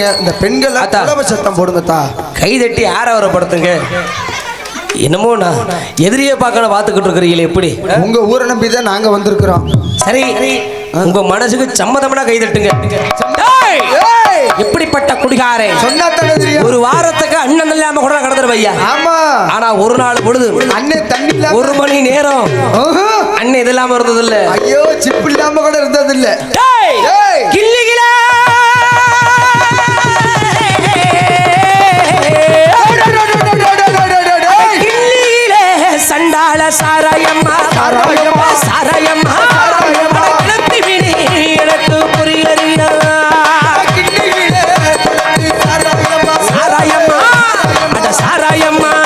வந்திருக்கீங்க இந்த பெண்கள் சத்தம் போடுங்க தா கை தட்டி ஆரவரப்படுத்துங்க என்னமோ நான் எதிரியே பார்க்கணும் பார்த்துக்கிட்டு இருக்கிறீங்களே எப்படி? உங்க ஊரை நம்பி தான் நாங்க வந்திருக்கிறோம். சரி உங்க மனசுக்கு சம்மதம்னா கை தட்டுங்க எப்படிப்பட்ட குடிகாரே? ஒரு வாரத்துக்கு அண்ணன் இல்லாம கூட கடந்துரு ஐயா. ஆமா. ஆனா ஒரு நாள் பொழுது அண்ணன் தண்ணி ஒரு மணி நேரம். அண்ணன் இது இல்லாம இருந்தது இல்ல ஐயோ சிப்பு இல்லாம கூட இருந்தது இல்ல! அந்தாள சாராயம்மா. சாராயம்மா. சாராயம்மா. கிளப்பி சாராயம்மா.